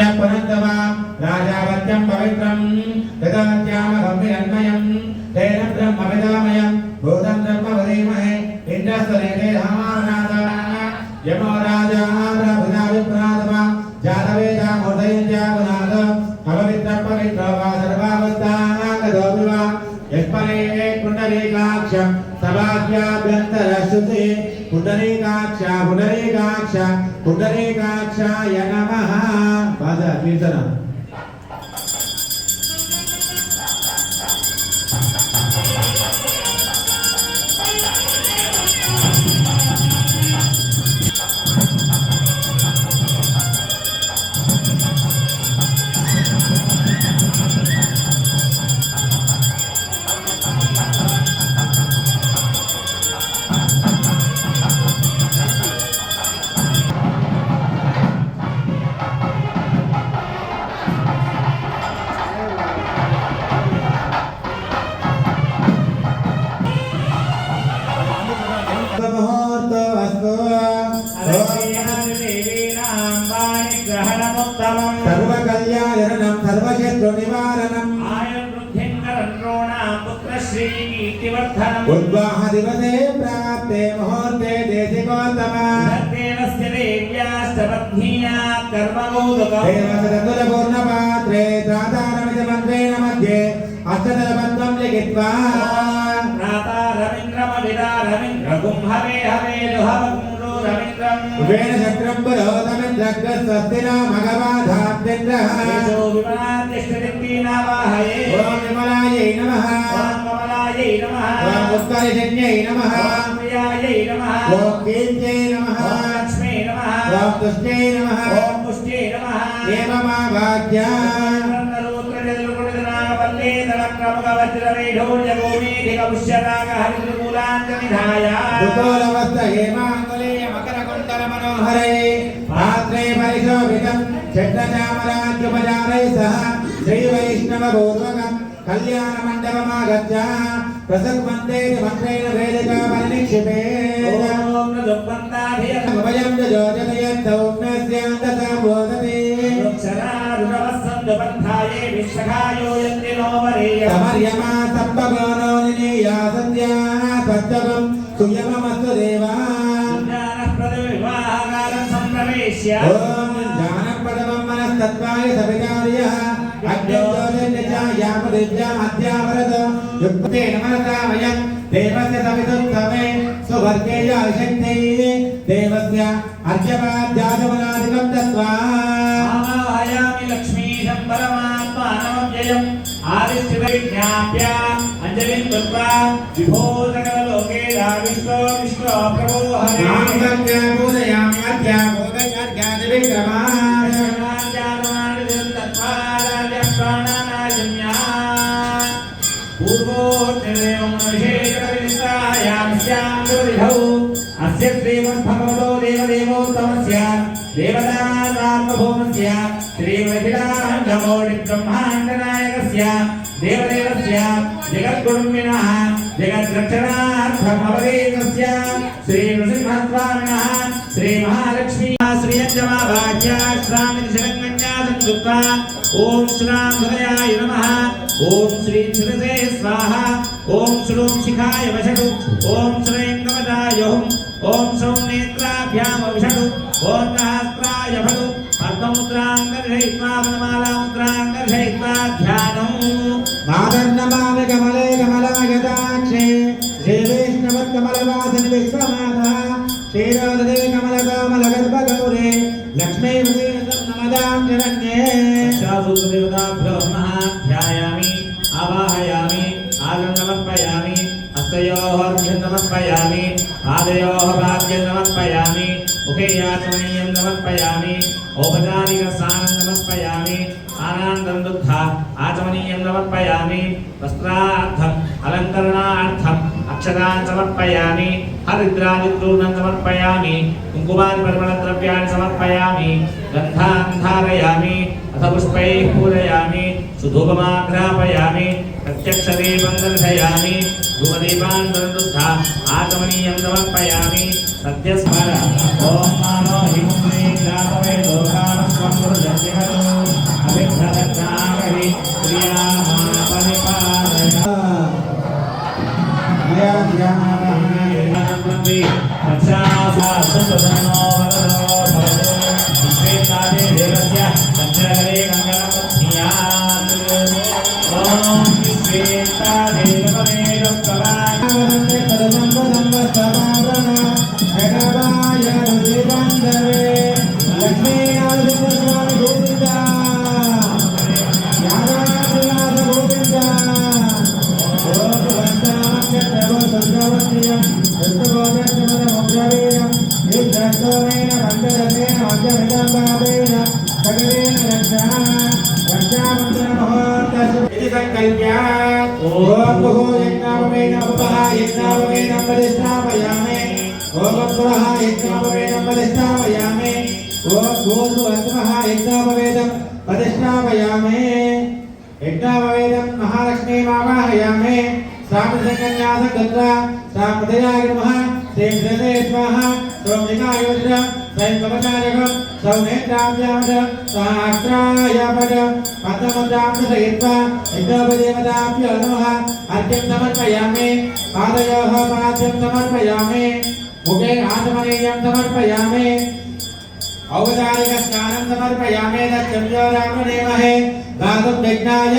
రాజ్ఞ పునర్దవ రాజావత్యం పవిత్రం జగవత్యామ గమ్యన్మయం తేన బ్రహ్మ విదామయం భూతం బ్రహ్మ వదీమహే ఇంద్రస్తరేణే రామానాథ యమో పుండరీకాక్ష పుండరీకాక్ష పుండరీకాక్ష నమ. పద కీర్తన उद्वाह दिवसे प्राप्ते मुहूर्ते देशिकोत्तमा देवसदतुलपूर्णपात्रे दातारमिदमन्त्रेण मध्ये अष्टदलबन्धं लिखित्वा उभेन चक्रं पुरोतमिन्द्रग्रस्वस्तिना मघवाधाब्दिन्द्रः ॐ विमलायै नमः ॐ उत्कलजन्यै नमः ॐ कीर्त्यै नमः ॐ तुष्टै नमः ప్రసద్వందే మంత్రేణ వేదకామనిక్షిపే ఓం నృపంతాభియమయం జోజతయంతౌగ్నస్యాంతతామోదతే ృక్షరారుణవస్సందబంధాయే విశ్వకాయో యంతి నోవరేయ సమర్యమా సంభగోనో నినేయా సంధ్యా పత్తగం సుయమమస్తు దేవా వివాహకారం సంప్రవేశ్య ఓం జానపదమం మనస్తత్వాయ సవికార్య అగ్నిజోజన్యజా యామదివ్యా అధ్యావరదో యుక్తే నమనతామయ దేవస్య సవిదుత్తమే సువర్గేయ శక్తే దేవస్య అర్చపాద్యాదమనాదికం దత్వా ఆమాయామి లక్ష్మీశం పరమాత్మానం జయం ఆదిష్టివైజ్ఞాప్య అంజలిం దత్వా విభో సకలలోకే రావిష్ణో విష్ణో ప్రభో హరి నామ సంజ్ఞా బోధయామ్యాద్యా విక్రమా अस्य श्रीमद्भगवतो देवदेवोत्तमस्य देवतात्मभौमस्य श्रीमहिलाण्डमौलिब्रह्माण्डनायकस्य देवदेवस्य, जगद्गुरुमिनः जगद्रक्षणार्थमवदेकस्य श्रीनृसिंहस्वामिनः श्रीमहालक्ष्मी श्रियञ्जमाभाग्याश्रामिति शरङ्गन्यासङ्कृत्वा ॐ श्रां हृदयाय नमः, ॐ श्रीं शिरसे स्वाहा, ॐ श्रूं शिखाय वषटु ॐ श्रीं ఓం సౌనేత్రాభ్యామ విషడు ఓం సహస్రాయ భడు పద్మముద్రాంగర్షయిత్వామనమాలాముద్రాంగర్షయిత్వా ధ్యానం మాదన్నమామి కమలే కమలమయదాక్షే శ్రీవైష్ణవత్కమలవాసని విశ్వమాత శ్రీరాధే కమలకామలగర్భగౌరే లక్ష్మీపతి నమదాం శరణ్యే శాసూత్రదేవతాభ్యో నమః ధ్యాయామి ఆవాహయామి ఆగం సమర్పయామి హస్తయోర్ఘ్యం సమర్పయామి పాదయో భాగ్యం సమర్పయామి ముఖేయాచమనీయం సమర్పయామి ఔపచారిక స్నానం సమర్పయామి ఆనందం దుగ్ధ ఆచమనీయం సమర్పయామి వస్త్రార్థం అలంకరణార్థం అక్షరాన్ని సమర్పయామి హరిద్రాదిచూర్ణం సమర్పయామి కుంకుమాది పరిమళ ద్రవ్యాన్ని సమర్పయామి గంధాన్ని ధారయామి అథ పుష్పై పూజయామి शुधोपमाघ्रापयामि प्रत्यक्षदीपं दर्शयामि धूमदीपान् प्ररुद्धा आगमनीयं समर्पयामि सद्यस्मर। ॐ मानो हिमुने ग्रापवे लोकानस्वं गुरुजन्यहरो अभिभ्रदग्नामहि क्रियामापरिपालय वरदो भवतु। विश्वेतादि देवस्य पञ्चगले गङ्गापत्रे ఓం సంకల్ప్య ఓం భగో యజ్ఞాపమేన ఉపహ యజ్ఞాపమేన ప్రతిష్టాపయామి ఓం పురః యజ్ఞాపమేన ప్రతిష్టాపయామి ఓం భూర్భు అస్మః యజ్ఞాపవేదం ప్రతిష్టాపయామి యజ్ఞాపవేదం మహాలక్ష్మీమావాహయామి సామసంకన్యాస గత్ర సామృదయాయ నమః శ్రీం శ్రీదే స్వాహ సౌమికాయోజన స్వయం కవచారకం సౌనేత్రాభ్యామజ సహస్రాయాపజ పద్మముద్రాంశ సహిత్వా యజ్ఞోపదేవతాభ్యో నమః అర్ఘ్యం సమర్పయామి. పాదయోః పాద్యం సమర్పయామి ముఖే ఆచమనీయం సమర్పయామి ఔపచారిక స్నానం సమర్పయామి దక్షమ్యో రామనేమహే గాతుం యజ్ఞాయ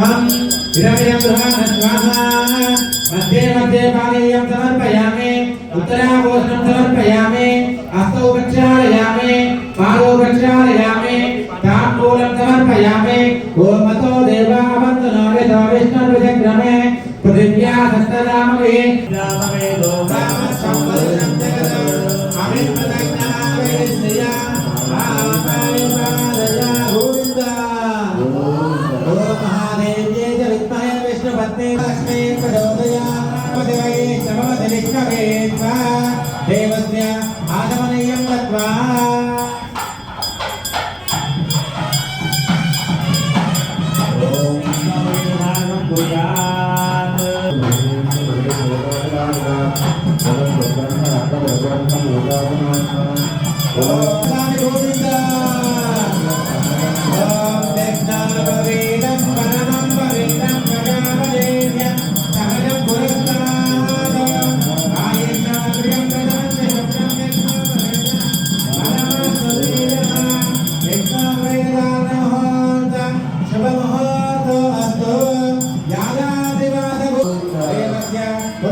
हम मध्ये मध्ये पानीयं समर्पयामि उत्तराभूषणं समर्पयामि हस्तौ प्रक्षालयामि पादौ प्रक्षालयामि ताम्बूलं समर्पयामि गोमतो देवावन्तनो विष्णुविषक्रमे पृथिव्या सस्तरामवे रामवे लोका తస్మై ప్రచోదయామదివై సమమతిలిక్కవేత్వా దేవస్య ఆదమనీయం దత్వా